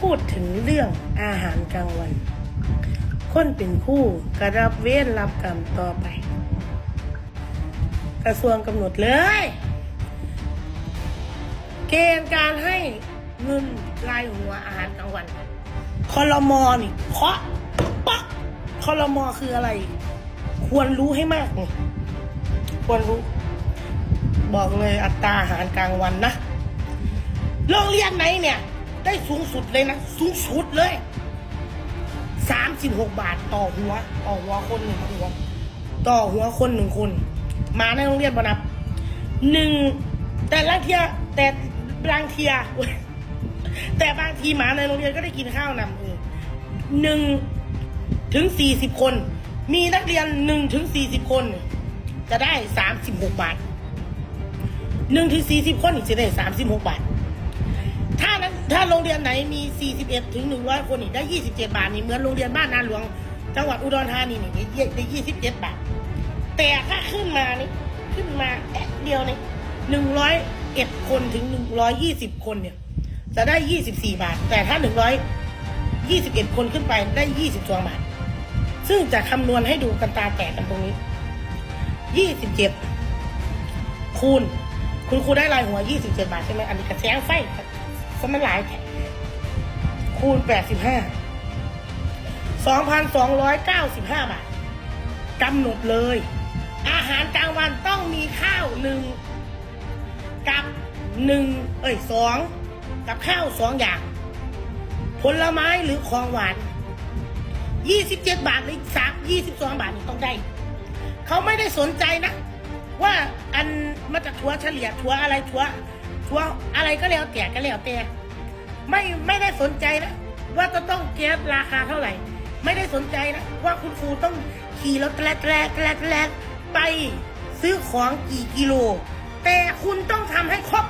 พูดถึงเรื่องอาหารกลางวัน คนเป็นผู้กระรับเว้นรับกรรมต่อไป กระทรวงกำหนดเลย เกณฑ์การให้เงินรายหัวอาหารกลางวันคอรมอนี่เคาะปักคอรมอคืออะไร ควรรู้ให้มากนี่ควรรู้ บอกเลยอัตราอาหารกลางวันนะโรงเรียนไหนเนี่ย ได้สูงสุดเลยนะ สูงสุดเลยสามสิบหกบาทต่อหัวต่อหัวคนหนึ่งหัวต่อหัวคนหนึ่งคน มาในโรงเรียนบนับหนึ่งแต่ละเทียแต่บางเทียแต่บางทีหมาในโรงเรียนก็ได้กินข้าวนำเออหนึ่งถึงสี่สิบคน มีนักเรียนหนึ่งถึงสี่สิบคน จะได้สามสิบหกบาทหนึ่งถึงสี่สิบคนอีกจะได้สามสิบหกบาท ถ้านั้นถ้าโรงเรียนไหนมี 41 ถึง 100 คนนี่ได้ 27 บาทนี่เหมือนโรงเรียนบ้านนาหลวง จังหวัดอุดรธานีนี่ได้27 บาท แต่ถ้าขึ้นมานี่ขึ้นมาแอะเดียวนี่101 คนถึง 120 คนเนี่ย จะได้ 24 บาท แต่ถ้า 121 คนขึ้นไปได้ 22 บาท ซึ่งจะคำนวณให้ดูกันตาแตกกันตรงนี้ 27 คูณ คุณครูได้รายหัว 27 บาทใช่ไหมอันนี้กระแสงไฟ สมันหลายแถคูณ85 2,295บาทกำหนดเลย อาหารกลางวันต้องมีข้าวหนึ่งกับหนึ่งเอ้ยสองกับข้าวสองอย่าง ผลไม้หรือของหวาน27บาทหรือสาม22บาทนี่ต้องได้ เขาไม่ได้สนใจนะ ว่าอันมาจากทัวเฉลี่ยทัวอะไรทัว ทัวอะไรก็แล้วแต่ก็แล้วแต่ไม่ไม่ได้สนใจนะว่าจะต้องเก็บราคาเท่าไหร่ ไม่ได้สนใจนะว่าคุณครูต้องขี่รถแกลแกลแกลแกลไปซื้อของกี่กิโล แต่คุณต้องทำให้ครบ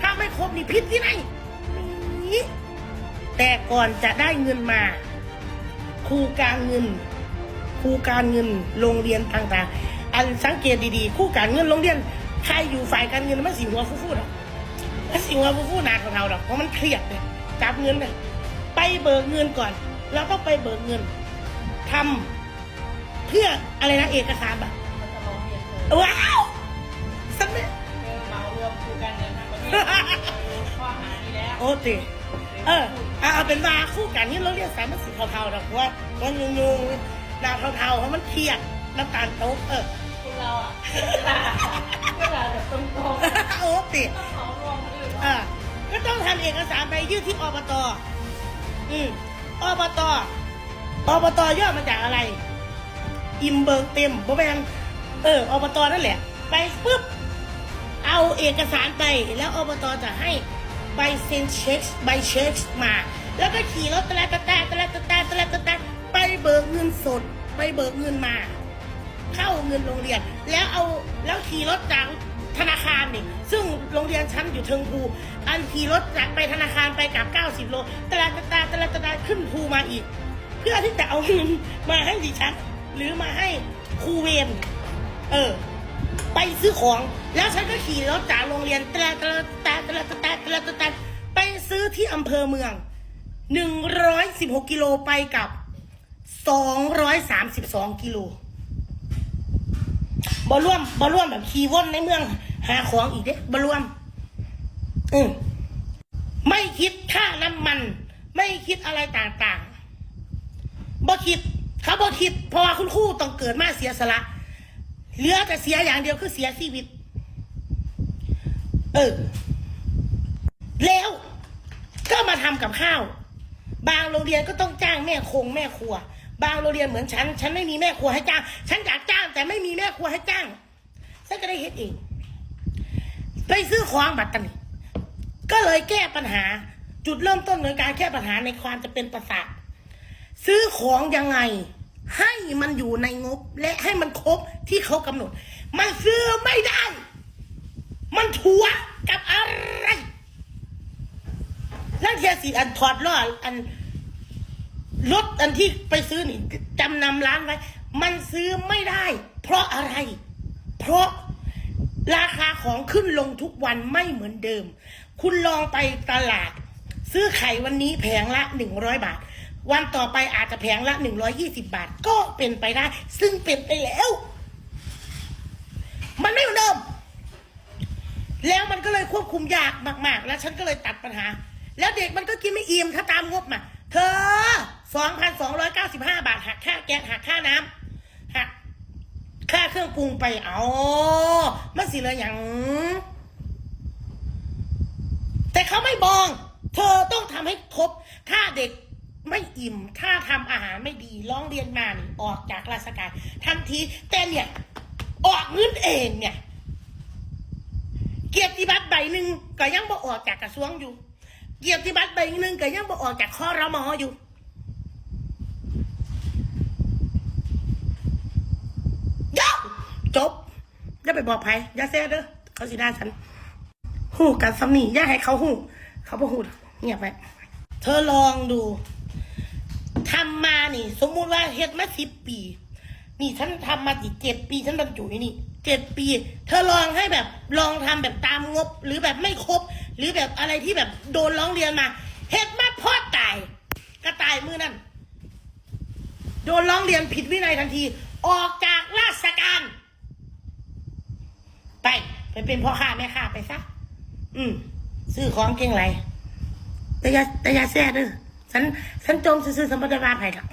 ถ้าไม่ครบนี่ผิดที่ไหนนี่แต่ก่อนจะได้เงินมา ครูการเงิน ครูการเงินโรงเรียนต่างๆ อันสังเกตดีๆครูการเงินโรงเรียนใครอยู่ฝ่ายการเงินมันสีหัวฟูๆหรอก มันสีหัวฟูๆหนาเท่าๆหรอกเพราะมันเครียดเนี่ยจับเงินเนี่ยไปเบิกเงินก่อนแล้วก็ไปเบิกเงินทำเพื่ออะไรนะเอกสารแบบมันจะร้องเรียนเธอว้าวสักนิดเธอเหมารวมครูการเงินทั้งประเทศข้อหานี้แล้วโอ้ติเออเอาเอาเป็นว่าคู่การเงินเราเรียกสายมันสีเทาๆหรอกเพราะว่ามันยุงๆหนาเทาๆเพราะมันเครียดน้ำตาลโต๊ะเออคุณเราอะก็ด่าแบบตรงโอ้ติำเอกสารไปยื่นที่อบต อืมอบต อบตย่อมาจากอะไร อิมเบิร์เต็มบ่แมนเอออบตนั่นแหละ ไปปุ๊บ เอาเอกสารไป แล้วอบตจะให้ใบเซ็นเช็คใบเช็คมา แล้วก็ขี่รถตะแลตะแตะตะแลตะแตะตะแลตะแตะไปเบิกเงินสด ไปเบิกเงินมา เข้าเงินโรงเรียน แล้วเอาแล้วขี่รถจาก ธนาคารนี่ซึ่งโรงเรียนชั้นอยู่เทิงภูอันขี่รถจากไปธนาคารไปกลับ 90 โลตลาตะตาตลาตะตาขึ้นภูมาอีก เพื่อที่จะเอาเงินมาให้ดิฉันหรือมาให้ครูเวรเออ ไปซื้อของ แล้วฉันก็ขี่รถจากโรงเรียนตลาตลาตะตลาตะตาตลาตะตาไปซื้อที่อำเภอเมือง 116 กิโลไปกับ 232 กิโล บอร่วมบอร่วมแบบขี่วนในเมือง หาของอีกเด้บอร่วมอืมไม่คิดค่าน้ำมัน ไม่คิดอะไรต่างๆบ่คิดเขาบ่คิด เพราะว่าคุณครูต้องเกิดมาเสียสละเหลือแต่เสียอย่างเดียวคือเสียชีวิต เออ แล้วก็มาทำกับข้าว บางโรงเรียนก็ต้องจ้างแม่คงแม่ครัว บางโรงเรียนเหมือนฉัน ฉันไม่มีแม่ครัวให้จ้าง ฉันอยากจ้าง แต่ไม่มีแม่ครัวให้จ้างฉันก็ได้เฮ็ดเอง ไปซื้อของบัตรกันก็เลยแก้ปัญหา จุดเริ่มต้นในการแก้ปัญหาในความจะเป็นประสาทซื้อของยังไง ให้มันอยู่ในงบ และให้มันครบที่เขากำหนด มันซื้อไม่ได้ มันถัวกับอะไรแล้วเทียสีอันถอดล้ออันรถอันที่ไปซื้อนี่จำนำร้านไว้ มันซื้อไม่ได้ เพราะอะไร เพราะราคาของขึ้นลงทุกวันไม่เหมือนเดิม คุณลองไปตลาด ซื้อไข่วันนี้แผงละหนึ่งร้อยบาท วันต่อไปอาจจะแผงละหนึ่งร้อยี่สิบาท ก็เป็นไปได้ ซึ่งเป็นไปแล้ว มันไม่เหมือนเดิม แล้วมันก็เลยควบคุมยากมาก ๆ แล้วฉันก็เลยตัดปัญหา แล้วเด็กมันก็กินไม่อิ่มถ้าตามงบมาเธอสองพันสองร้อยเก้าสิบห้าบาทหักค่าแก๊สหักค่าน้ำ ค่าเครื่องปรุงไปเอามันสิเลยอย่างแต่เขาไม่มอง เธอต้องทำให้ครบ ถ้าเด็กไม่อิ่ม ถ้าทำอาหารไม่ดีร้องเรียนมานี่ออกจากราชการ ทันที แต่เนี่ย ออกเงินเองเนี่ย เกียรติบัตรใบหนึ่งก็ยังบ่ออกจากกระทรวงอยู่ เกียรติบัตรใบหนึ่งก็ยังบ่ออกจากข้อรมออยู่ เย้าจบ อย่าไปบอกใครอย่าแซ่เด้อเขาสิได้ฉันหูกันสำนีอย่าให้เขาหูเขาบ่หูเงียบไปเธอลองดูทำมานี่ สมมุติว่าเฮ็ดมาสิบปี นี่ฉันทำมาอีกเจ็ดปี ฉันบรรจุอยู่นี่เจ็ดปี เธอลองให้แบบลองทำแบบตามงบ หรือแบบไม่ครบ หรือแบบอะไรที่แบบโดนร้องเรียนมาเฮ็ดมาพ่อตายก็ตายมือนั่นโดนร้องเรียนผิดวินัยทันที ออกจากราชการ ไป ไปเป็นพ่อค้าแม่ค้าไปซะ อืม ซื้อของเก่งไรแต่ยาแต่ยาแซ่เด้อฉัน ฉันจมซื้อๆสมบัติบาไผ่หรอก